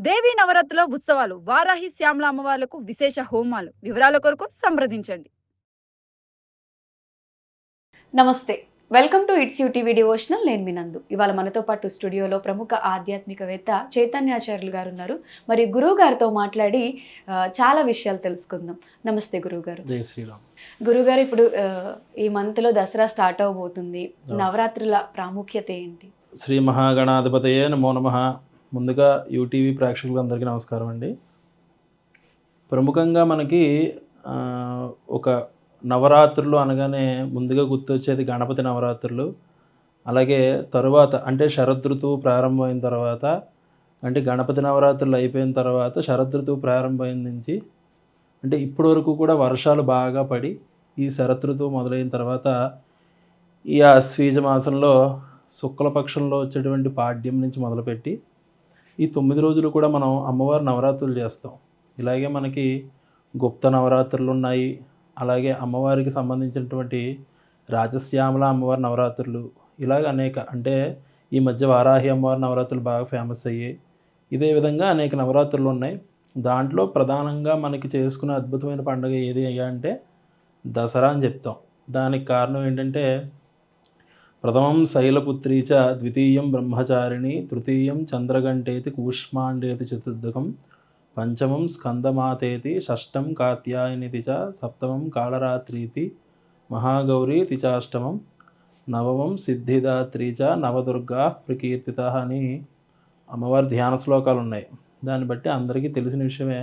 దేవీ నవరాత్రుల ఉత్సవాలు వారాహి శ్యామల అమ్మవార్లకు విశేష హోమాలు. వివరాల కొరకు సంప్రదించండి. నమస్తే. Welcome to its UTV devotional. నేను మీ నందు. ఇవాళ మనతో పాటు స్టూడియోలో ప్రముఖ ఆధ్యాత్మికవేత్త చైతన్యాచార్యులు గారు ఉన్నారు. మరి గురువు గారితో మాట్లాడి చాలా విషయాలు తెలుసుకుందాం. నమస్తే గురువు గారు. జై శ్రీరామ్. గురుగారు ఇప్పుడు ఈ మంత్లో దసరా స్టార్ట్ అవబోతుంది నవరాత్రుల ప్రాముఖ్యత ఏంటి? శ్రీ మహాగణాధిపతయే నమో నమ. ముందుగా యూటీవీ ప్రేక్షకులందరికీ నమస్కారం అండి. ప్రముఖంగా మనకి ఒక నవరాత్రులు అనగానే ముందుగా గుర్తొచ్చేది గణపతి నవరాత్రులు. అలాగే తరువాత అంటే శరదృతువు ప్రారంభమైన తర్వాత అంటే గణపతి నవరాత్రులు అయిపోయిన తర్వాత శరదృతువు ప్రారంభమైన నుంచి అంటే ఇప్పటి వరకు కూడా వర్షాలు బాగా పడి ఈ శరదృతువు మొదలైన తర్వాత ఈ ఆశ్వీజ మాసంలో శుక్లపక్షంలో వచ్చేటువంటి పాడ్యం నుంచి మొదలుపెట్టి ఈ తొమ్మిది రోజులు కూడా మనం అమ్మవారి నవరాత్రులు చేస్తాం. ఇలాగే మనకి గుప్త నవరాత్రులు ఉన్నాయి. అలాగే అమ్మవారికి సంబంధించినటువంటి రాజశ్యామల అమ్మవారి నవరాత్రులు ఇలాగ అనేక అంటే ఈ మధ్య వారాహి అమ్మవారి నవరాత్రులు బాగా ఫేమస్ అయ్యాయి ఇదే విధంగా అనేక నవరాత్రులు ఉన్నాయి. దాంట్లో ప్రధానంగా మనకి చేసుకునే అద్భుతమైన పండుగ ఏది అయ్యా అంటే దసరా అని చెప్తాం. దానికి కారణం ఏంటంటే ప్రథమం శైలపుత్రీ చ ద్వితీయం బ్రహ్మచారిణి తృతీయం చంద్రగంటేతి కూష్మాండేతి చతుర్థకం పంచమం స్కందమాతేతి షష్టం కాత్యాయనితి చ సప్తమం కాళరాత్రీతి మహాగౌరీతి చాష్టమం నవమం సిద్ధిదాత్రి చ నవదుర్గా ప్రకీర్తిత అని అమ్మవారి ధ్యాన శ్లోకాలు ఉన్నాయి దాన్ని బట్టి అందరికీ తెలిసిన విషయమే.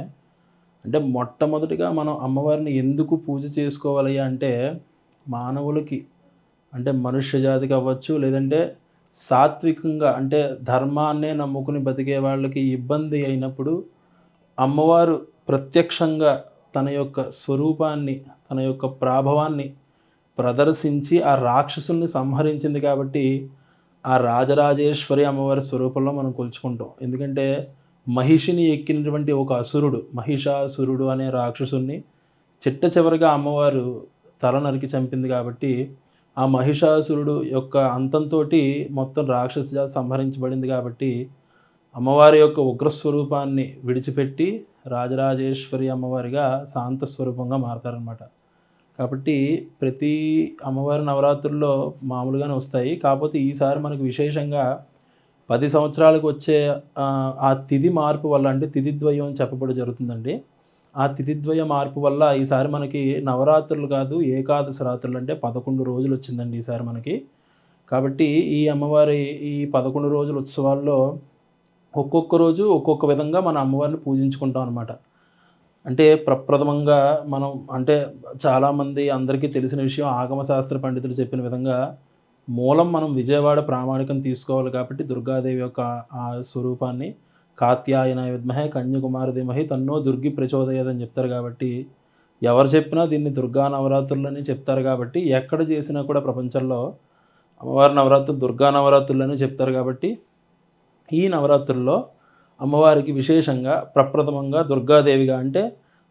అంటే మొట్టమొదటిగా మనం అమ్మవారిని ఎందుకు పూజ చేసుకోవాలి అంటే మానవులకి అంటే మనుష్య జాతికి అవ్వచ్చు లేదంటే సాత్వికంగా అంటే ధర్మాన్నే నమ్ముకుని బతికే వాళ్ళకి ఇబ్బంది అయినప్పుడు అమ్మవారు ప్రత్యక్షంగా తన యొక్క స్వరూపాన్ని తన యొక్క ప్రాభవాన్ని ప్రదర్శించి ఆ రాక్షసుల్ని సంహరించింది కాబట్టి ఆ రాజరాజేశ్వరి అమ్మవారి స్వరూపంలో మనం కొలుచుకుంటాం. ఎందుకంటే మహిషిని ఎక్కినటువంటి ఒక అసురుడు మహిషాసురుడు అనే రాక్షసుని చిట్ట చివరిగా అమ్మవారు తల నరికి చంపింది కాబట్టి ఆ మహిషాసురుడు యొక్క అంతంతో మొత్తం రాక్షస జాతి సంహరించబడింది కాబట్టి అమ్మవారి యొక్క ఉగ్రస్వరూపాన్ని విడిచిపెట్టి రాజరాజేశ్వరి అమ్మవారిగా శాంత స్వరూపంగా మారతారనమాట కాబట్టి ప్రతి అమ్మవారి నవరాత్రుల్లో మామూలుగానే వస్తాయి. కాకపోతే ఈసారి మనకు విశేషంగా పది సంవత్సరాలకు వచ్చే ఆ, తిథి మార్పు వల్ల అంటే తిథి ద్వయం చెప్పబడి జరుగుతుందండి. ఆ తిథిద్వయ మార్పు వల్ల ఈసారి మనకి నవరాత్రులు కాదు ఏకాదశి రాత్రులు అంటే పదకొండు రోజులు వచ్చిందండి ఈసారి మనకి. కాబట్టి ఈ అమ్మవారి ఈ పదకొండు రోజుల ఉత్సవాల్లో ఒక్కొక్క రోజు ఒక్కొక్క విధంగా మన అమ్మవారిని పూజించుకుంటాం అనమాట అంటే ప్రప్రథమంగా మనం అంటే చాలామంది అందరికీ తెలిసిన విషయం ఆగమ శాస్త్ర పండితులు చెప్పిన విధంగా మూలం మనం విజయవాడ ప్రామాణికం తీసుకోవాలి కాబట్టి దుర్గాదేవి యొక్క ఆ స్వరూపాన్ని కాత్యాయన విద్మహే కన్యకుమార ధీమహి తన్నో దుర్గి ప్రచోదయదని చెప్తారు కాబట్టి ఎవరు చెప్పినా దీన్ని దుర్గా నవరాత్రులని చెప్తారు కాబట్టి ఎక్కడ చేసినా కూడా ప్రపంచంలో అమ్మవారి నవరాత్రులు దుర్గా నవరాత్రులని చెప్తారు కాబట్టి ఈ నవరాత్రుల్లో అమ్మవారికి విశేషంగా ప్రప్రథమంగా దుర్గాదేవిగా అంటే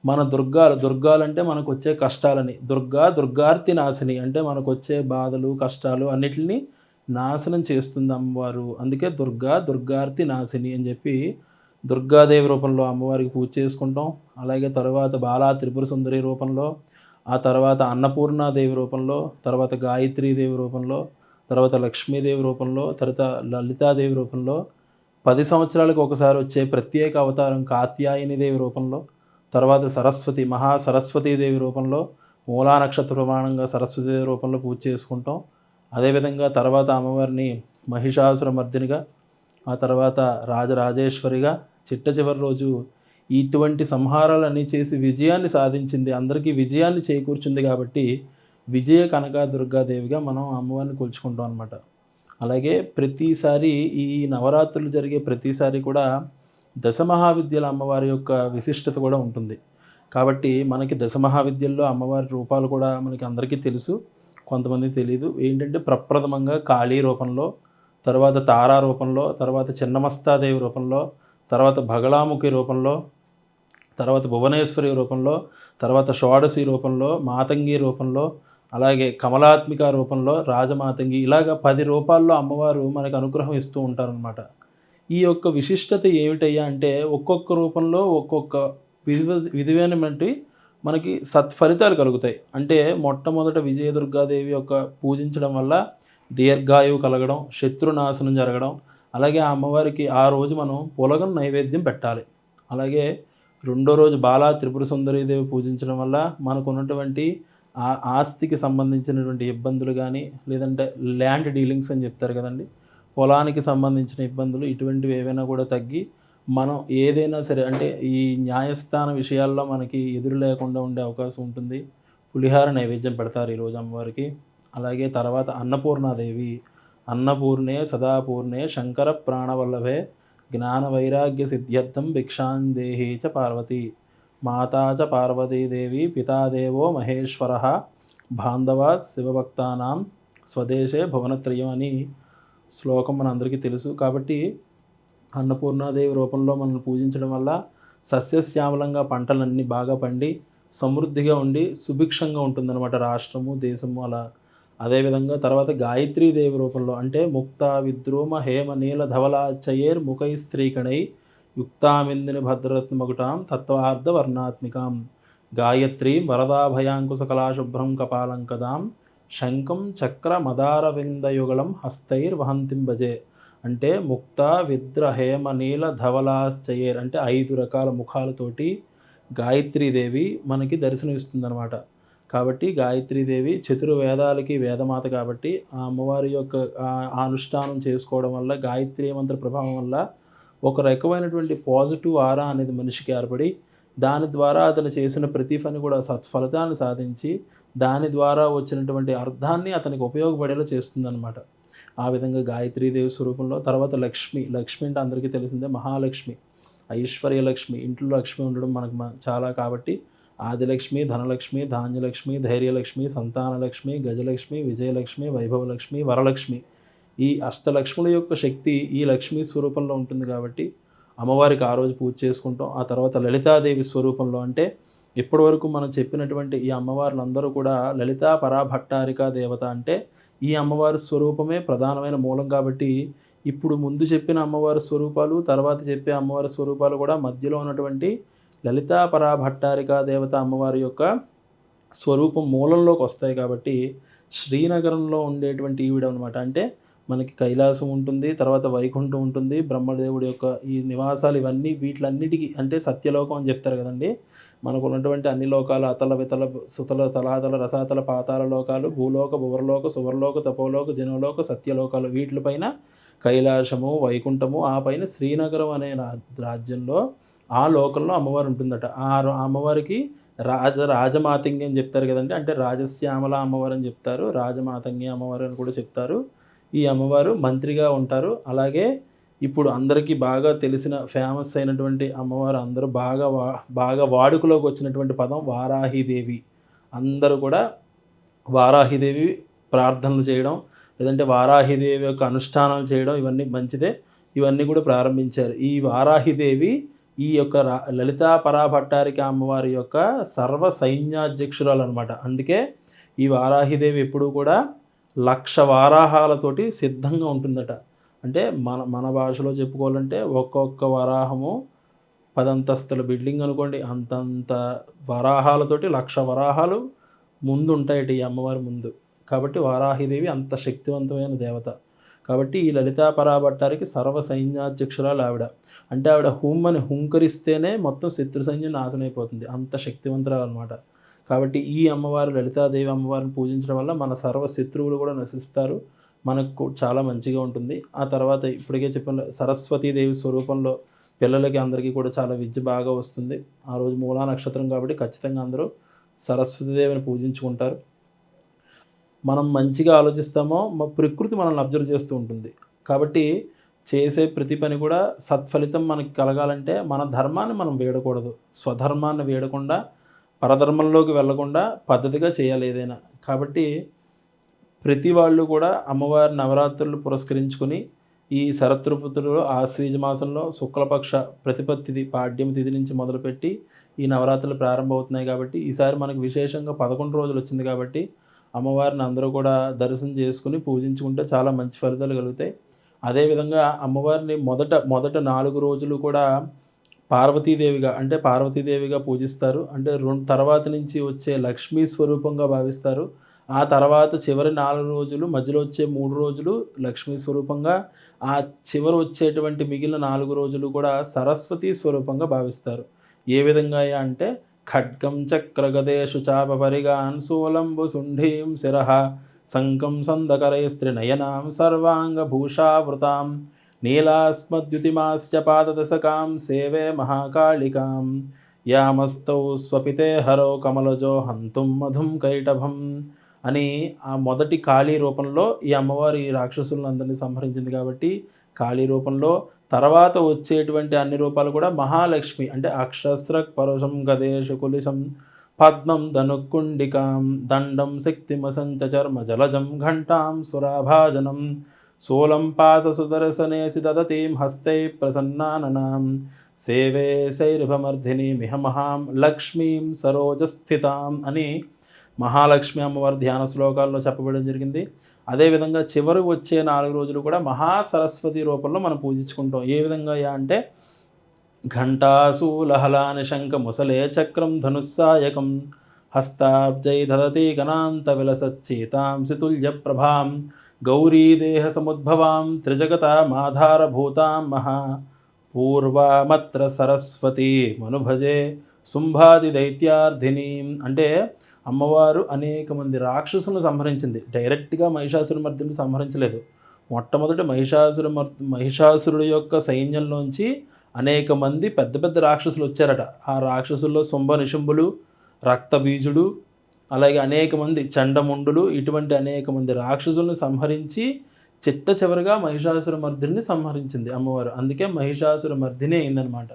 మన దుర్గాలు దుర్గాలంటే మనకు వచ్చే కష్టాలని దుర్గా దుర్గార్తి నాశిని అంటే మనకు వచ్చే బాధలు కష్టాలు అన్నిటిని నాశనం చేస్తుంది అమ్మవారు అందుకే దుర్గా దుర్గార్తి నాశిని అని చెప్పి దుర్గాదేవి రూపంలో అమ్మవారికి పూజ చేసుకుంటాం. అలాగే తర్వాత బాలా త్రిపుర సుందరి రూపంలో ఆ తర్వాత అన్నపూర్ణాదేవి రూపంలో తర్వాత గాయత్రీదేవి రూపంలో తర్వాత లక్ష్మీదేవి రూపంలో తర్వాత లలితాదేవి రూపంలో పది సంవత్సరాలకు ఒకసారి వచ్చే ప్రత్యేక అవతారం కాత్యాయని దేవి రూపంలో తర్వాత సరస్వతి మహా సరస్వతీదేవి రూపంలో మూలా నక్షత్ర ప్రమాణంగా సరస్వతీదేవి రూపంలో పూజ చేసుకుంటాం. అదేవిధంగా తర్వాత అమ్మవారిని మహిషాసురమర్దినిగా ఆ తర్వాత రాజరాజేశ్వరిగా చిట్ట చివరి రోజు ఇటువంటి సంహారాలన్నీ చేసి విజయాన్ని సాధించింది. అందరికీ విజయాన్ని చేకూర్చింది కాబట్టి విజయ కనక దుర్గాదేవిగా మనం అమ్మవారిని కొలుచుకుంటాం అనమాట అలాగే ప్రతిసారి ఈ నవరాత్రులు జరిగే ప్రతిసారి కూడా దశమహావిద్యల అమ్మవారి యొక్క విశిష్టత కూడా ఉంటుంది. కాబట్టి మనకి దశమహావిద్యల్లో అమ్మవారి రూపాలు కూడా మనకి అందరికీ తెలుసు. కొంతమందికి తెలియదు ఏంటంటే ప్రప్రథమంగా కాళీ రూపంలో తర్వాత తారా రూపంలో తర్వాత చిన్నమస్తాదేవి రూపంలో తర్వాత భగళాముఖి రూపంలో తర్వాత భువనేశ్వరి రూపంలో తర్వాత షోడశి రూపంలో మాతంగి రూపంలో అలాగే కమలాత్మిక రూపంలో రాజమాతంగి ఇలాగ పది రూపాల్లో అమ్మవారు మనకు అనుగ్రహం ఇస్తూ ఉంటారనమాట ఈ యొక్క విశిష్టత ఏమిటయ్యా అంటే ఒక్కొక్క రూపంలో ఒక్కొక్క విధి విధివైనటువంటి మనకి సత్ఫలితాలు కలుగుతాయి. అంటే మొట్టమొదట విజయదుర్గాదేవి యొక్క పూజించడం వల్ల దీర్ఘాయువు కలగడం శత్రునాశనం జరగడం అలాగే ఆ అమ్మవారికి ఆ రోజు మనం పులగం నైవేద్యం పెట్టాలి. అలాగే రెండో రోజు బాలా త్రిపుర సుందరీదేవి పూజించడం వల్ల మనకు ఉన్నటువంటి ఆ ఆస్తికి సంబంధించినటువంటి ఇబ్బందులు కానీ లేదంటే ల్యాండ్ డీలింగ్స్ అని చెప్తారు కదండి పొలానికి సంబంధించిన ఇబ్బందులు ఇటువంటివి ఏవైనా కూడా తగ్గి మనం ఏదైనా సరే అంటే ఈ న్యాయస్థాన విషయాల్లో మనకి ఎదురు లేకుండా ఉండే అవకాశం ఉంటుంది. పులిహార నైవేద్యం పెడతారు ఈరోజు అమ్మవారికి. అలాగే తర్వాత అన్నపూర్ణాదేవి. అన్నపూర్ణే సదాపూర్ణే శంకర ప్రాణవల్లభే జ్ఞాన వైరాగ్య సిద్ధ్యర్థం భిక్షాందేహీ చ పార్వతి. మాతా చ పార్వతీదేవి పితాదేవో మహేశ్వర. బాంధవ శివభక్తానాం స్వదేశే భువనత్రయం అని శ్లోకం మన అందరికీ తెలుసు. కాబట్టి అన్నపూర్ణాదేవి రూపంలో మనల్ని పూజించడం వల్ల సస్యశ్యామలంగా పంటలన్నీ బాగా పండి సమృద్ధిగా ఉండి సుభిక్షంగా ఉంటుందన్నమాట రాష్ట్రము దేశము అలా. అదేవిధంగా తర్వాత గాయత్రీదేవి రూపంలో అంటే ముక్త విద్రోమ హేమ నీల ధవలాచయేర్ ముఖై స్త్రీకణై యుక్తామిందిని భద్రరత్నమగుటాం తత్వార్థ వర్ణాత్మికాం గాయత్రీ వరదాభయాంకుశ కళాశుభ్రం కపాలం కదాం శంఖం చక్ర మదారవిందయుగళం హస్తైర్వహంతిం భజే. అంటే ముక్త విద్ర హేమ నీల ధవలాశ్చయర్ అంటే ఐదు రకాల ముఖాలతోటి గాయత్రీదేవి మనకి దర్శనమిస్తుందనమాట కాబట్టి గాయత్రీదేవి చతుర్వేదాలకి వేదమాత కాబట్టి ఆ అమ్మవారి యొక్క అనుష్ఠానం చేసుకోవడం వల్ల గాయత్రీ మంత్ర ప్రభావం వల్ల ఒక రకమైనటువంటి పాజిటివ్ ఆరా అనేది మనిషికి ఏర్పడి దాని ద్వారా అతను చేసిన ప్రతి పని కూడా సత్ఫలితాన్ని సాధించి దాని ద్వారా వచ్చినటువంటి అర్థాన్ని అతనికి ఉపయోగపడేలా చేస్తుందన్నమాట. ఆ విధంగా గాయత్రీదేవి స్వరూపంలో తర్వాత లక్ష్మి లక్ష్మి అంటే అందరికీ తెలిసిందే మహాలక్ష్మి ఐశ్వర్య లక్ష్మి ఇంట్లో లక్ష్మి ఉండడం మనకు చాలా కాబట్టి ఆదిలక్ష్మి ధనలక్ష్మి ధాన్యలక్ష్మి ధైర్యలక్ష్మి సంతానలక్ష్మి గజలక్ష్మి విజయలక్ష్మి వైభవలక్ష్మి వరలక్ష్మి. ఈ అష్టలక్ష్ముల యొక్క శక్తి ఈ లక్ష్మీ స్వరూపంలో ఉంటుంది కాబట్టి అమ్మవారికి ఆ రోజు పూజ చేసుకుంటాం. ఆ తర్వాత లలితాదేవి స్వరూపంలో అంటే ఇప్పటివరకు మనం చెప్పినటువంటి ఈ అమ్మవార్లందరూ కూడా లలితా పరాభట్టారికా దేవత అంటే ఈ అమ్మవారి స్వరూపమే ప్రధానమైన మూలం కాబట్టి ఇప్పుడు ముందు చెప్పిన అమ్మవారి స్వరూపాలు తర్వాత చెప్పే అమ్మవారి స్వరూపాలు కూడా మధ్యలో ఉన్నటువంటి లలితా పరాభట్టారికా దేవత అమ్మవారి యొక్క స్వరూపం మూలంలోకి వస్తాయి కాబట్టి శ్రీనగరంలో ఉండేటువంటి ఈవిడ అనమాట అంటే మనకి కైలాసం ఉంటుంది తర్వాత వైకుంఠం ఉంటుంది బ్రహ్మదేవుడి యొక్క ఈ నివాసాలు ఇవన్నీ వీటిలన్నిటికీ అంటే సత్యలోకం అని చెప్తారు కదండి. మనకు ఉన్నటువంటి అన్ని లోకాలు అతల వితల సుతల తలాతల రసాతల పాతాల లోకాలు భూలోక భువర్లోక సువర్లోక తపోలోక జనలోక సత్యలోకాలు. వీటిపైన కైలాసము వైకుంఠము ఆ పైన శ్రీనగరం అనే రాజ్యంలో ఆ లోకంలో అమ్మవారు ఉంటుందట. ఆ ఆ అమ్మవారికి రాజ రాజమాతంగి అని చెప్తారు కదండి. అంటే రాజశ్యామల అమ్మవారు అని చెప్తారు రాజమాతంగి అమ్మవారు అని కూడా చెప్తారు. ఈ అమ్మవారు మంత్రిగా ఉంటారు. అలాగే ఇప్పుడు అందరికీ బాగా తెలిసిన ఫేమస్ అయినటువంటి అమ్మవారు అందరూ బాగా వా బాగా వాడుకలోకి వచ్చినటువంటి పదం వారాహిదేవి. అందరూ కూడా వారాహిదేవి ప్రార్థనలు చేయడం లేదంటే వారాహిదేవి యొక్క అనుష్ఠానం చేయడం ఇవన్నీ మంచిదే. ఇవన్నీ కూడా ప్రారంభించారు. ఈ వారాహిదేవి ఈ యొక్క లలితా పరాభట్టారిక అమ్మవారి యొక్క సర్వ సైన్యాధ్యక్షురాలు అనమాట అందుకే ఈ వారాహిదేవి ఎప్పుడూ కూడా లక్ష వారాహాలతోటి సిద్ధంగా ఉంటుందట. అంటే మన మన భాషలో చెప్పుకోవాలంటే ఒక్కొక్క వరాహము పదంతస్తుల బిల్డింగ్ అనుకోండి. అంతంత వరాహాలతోటి లక్ష వరాహాలు ముందు ఉంటాయట ఈ అమ్మవారి ముందు. కాబట్టి వారాహిదేవి అంత శక్తివంతమైన దేవత. కాబట్టి ఈ లలితా పరాభట్టారికి సర్వ సైన్యాధ్యక్షురాలు ఆవిడ. అంటే ఆవిడ హుమ్ అని హుంకరిస్తేనే మొత్తం శత్రు సైన్యం నాశనం అయిపోతుంది అంత శక్తివంతురాలు అనమాట కాబట్టి ఈ అమ్మవారు లలితాదేవి అమ్మవారిని పూజించడం వల్ల మన సర్వ శత్రువులు కూడా నశిస్తారు. మనకు చాలా మంచిగా ఉంటుంది. ఆ తర్వాత ఇప్పటికే చెప్పిన సరస్వతీదేవి స్వరూపంలో పిల్లలకి అందరికీ కూడా చాలా విద్య బాగా వస్తుంది. ఆ రోజు మూలా నక్షత్రం కాబట్టి ఖచ్చితంగా అందరూ సరస్వతీదేవిని పూజించుకుంటారు. మనం మంచిగా ఆలోచిస్తామో మా ప్రకృతి మనల్ని అబ్జర్వ్ చేస్తూ ఉంటుంది. కాబట్టి చేసే ప్రతి పని కూడా సత్ఫలితం మనకి కలగాలంటే మన ధర్మాన్ని మనం వేడకూడదు. స్వధర్మాన్ని వేడకుండా పరధర్మంలోకి వెళ్ళకుండా పద్ధతిగా చేయాలి ఏదైనా. కాబట్టి ప్రతి వాళ్ళు కూడా అమ్మవారి నవరాత్రులు పురస్కరించుకొని ఈ శరతృపతులలో ఆశ్వీజ మాసంలో శుక్లపక్ష ప్రతిపత్తిది పాడ్యం తిథి నుంచి మొదలుపెట్టి ఈ నవరాత్రులు ప్రారంభమవుతున్నాయి కాబట్టి ఈసారి మనకు విశేషంగా పదకొండు రోజులు వచ్చింది కాబట్టి అమ్మవారిని అందరూ కూడా దర్శనం చేసుకుని పూజించుకుంటే చాలా మంచి ఫలితాలు కలుగుతాయి. అదేవిధంగా అమ్మవారిని మొదట మొదట నాలుగు రోజులు కూడా పార్వతీదేవిగా అంటే పార్వతీదేవిగా పూజిస్తారు. అంటే రెండు తర్వాత నుంచి వచ్చే లక్ష్మీ స్వరూపంగా భావిస్తారు. ఆ తర్వాత చివరి నాలుగు రోజులు మధ్యలో వచ్చే మూడు రోజులు లక్ష్మీ స్వరూపంగా ఆ చివరి వచ్చేటువంటి మిగిలిన నాలుగు రోజులు కూడా సరస్వతి స్వరూపంగా భావిస్తారు. ఏ విధంగా అంటే ఖడ్గం చక్రగదేషు చాప పరిగాన్ సోలంబు సుంఢీం శిరః శంకం సందకరైస్త్రినయనాం సర్వాంగభూషావృతాం నీలాస్మద్యుతిమాస్య పాదదశకాం సేవే మహాకాళికాం యామస్తౌ స్వపితే హరో కమలజో హంతుం మధుం కైటభం అని ఆ మొదటి కాళీ రూపంలో ఈ అమ్మవారు ఈ రాక్షసులందరినీ సంహరించింది కాబట్టి కాళీ రూపంలో తర్వాత వచ్చేటువంటి అన్ని రూపాలు కూడా మహాలక్ష్మి అంటే అక్షస్ర పరుషం గదేశ కులిశం పద్మం ధనుకుండికాం దండం శక్తిమసంచ చర్మ జలజం ఘంటాం సురాభాజనం శూలం పాస సుదర్శనేసి దదతీం హస్తై ప్రసన్నాననాం సేవే శైర్భమర్ధిని మిహమహాం లక్ష్మీం సరోజస్థితాం అని మహాలక్ష్మి అమ్మవారి ధ్యాన శ్లోకాల్లో చెప్పబడడం జరిగింది. అదేవిధంగా చివరి వచ్చే నాలుగు రోజులు కూడా మహాసరస్వతి రూపంలో మనం పూజించుకుంటాం. ఏ విధంగా అంటే ఘంటాసూలహలాని శంఖ ముసలే చక్రం ధనుస్సాయకం హస్తాబ్జై ధరతి గణాంత విలసచ్చేతాంసితుల్య ప్రభాం గౌరీదేహ సముద్భవాం త్రిజగత మాధారభూతాం మహా పూర్వమత్ర సరస్వతి మనుభజే శుంభాది దైత్యార్థినీ అంటే అమ్మవారు అనేక మంది రాక్షసులను సంహరించింది. డైరెక్ట్గా మహిషాసురమర్దిని సంహరించలేదు. మొట్టమొదటి మహిషాసుర మహిషాసురుడు యొక్క సైన్యంలోంచి అనేక మంది పెద్ద పెద్ద రాక్షసులు వచ్చారట. ఆ రాక్షసుల్లో శుంభ నిశుంభులు రక్తబీజుడు అలాగే అనేక మంది చండముండులు ఇటువంటి అనేక మంది రాక్షసులను సంహరించి చిట్ట చివరిగా మహిషాసుర మర్దిని సంహరించింది అమ్మవారు. అందుకే మహిషాసుర మర్దిని అయిందనమాట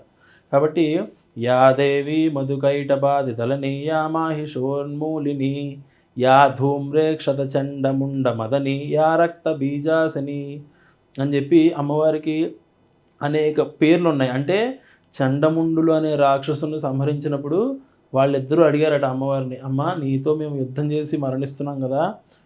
కాబట్టి యా దేవి మధుకైటబాది దళని యా మాహిషోన్మూలిని యా ధూమ్రేక్షత చండముండ మదని యా రక్త బీజాసని అని చెప్పి అమ్మవారికి అనేక పేర్లు ఉన్నాయి అంటే చండముండులు అనే రాక్షసుని సంహరించినప్పుడు వాళ్ళిద్దరూ అడిగారట అమ్మవారిని అమ్మ నీతో మేము యుద్ధం చేసి మరణిస్తున్నాం కదా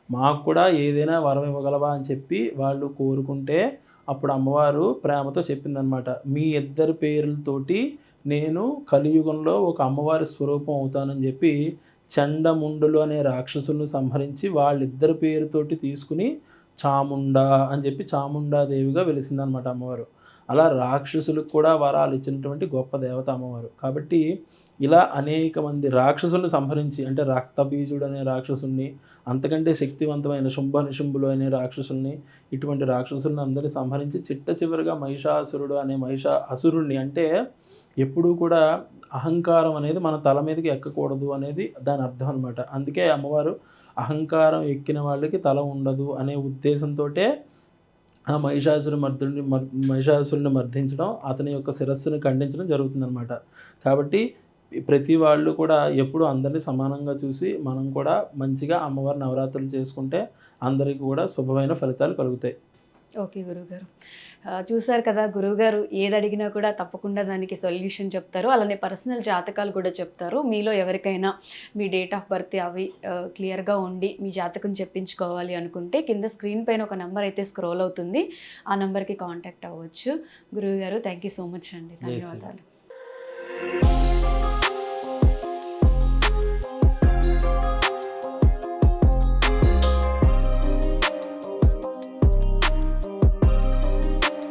మాకు కూడా ఏదైనా వరం ఇవ్వగలవా? అని చెప్పి వాళ్ళు కోరుకుంటే అప్పుడు అమ్మవారు ప్రేమతో చెప్పిందనమాట మీ ఇద్దరి పేర్లతోటి నేను కలియుగంలో ఒక అమ్మవారి స్వరూపం అవుతానని చెప్పి చండముండులు అనే రాక్షసులను సంహరించి వాళ్ళిద్దరి పేరుతోటి తీసుకుని చాముండా అని చెప్పి చాముండాదేవిగా వెలిసిందనమాట అమ్మవారు. అలా రాక్షసులకు కూడా వరాలు ఇచ్చినటువంటి గొప్ప దేవత అమ్మవారు. కాబట్టి ఇలా అనేక మంది రాక్షసుల్ని సంహరించి అంటే రక్తబీజుడు అనే రాక్షసుని అంతకంటే శక్తివంతమైన శుంభ నిశుంభులు అనే రాక్షసుల్ని ఇటువంటి రాక్షసుల్ని అందరినీ సంహరించి చిట్ట చివరిగా మహిషాసురుడు అనే మహిషా అసురుణ్ణి అంటే ఎప్పుడూ కూడా అహంకారం అనేది మన తల మీదకి ఎక్కకూడదు అనేది దాని అర్థం అనమాట అందుకే అమ్మవారు అహంకారం ఎక్కిన వాళ్ళకి తల ఉండదు అనే ఉద్దేశంతో ఆ మహిషాసురు మర్దుని మర్ మహిషాసురుని మర్దించడం అతని యొక్క శిరస్సును ఖండించడం జరుగుతుందన్నమాట. కాబట్టి ప్రతి వాళ్ళు కూడా ఎప్పుడు అందరినీ సమానంగా చూసి మనం కూడా మంచిగా అమ్మవారి నవరాత్రులు చేసుకుంటే అందరికీ కూడా శుభమైన ఫలితాలు కలుగుతాయి. ఓకే గురువుగారు. ఆ, చూశారు కదా గురువుగారు ఏది అడిగినా కూడా తప్పకుండా దానికి సొల్యూషన్ చెప్తారు. అలానే పర్సనల్ జాతకాలు కూడా చెప్తారు. మీలో ఎవరికైనా మీ డేట్ ఆఫ్ బర్త్ అవి క్లియర్గా ఉండి మీ జాతకం చెప్పించుకోవాలి అనుకుంటే కింద స్క్రీన్ పైన ఒక నెంబర్ అయితే స్క్రోల్ అవుతుంది. ఆ నెంబర్కి కాంటాక్ట్ అవ్వచ్చు. గురువుగారు థ్యాంక్ యూ సో మచ్ అండి. ధన్యవాదాలు.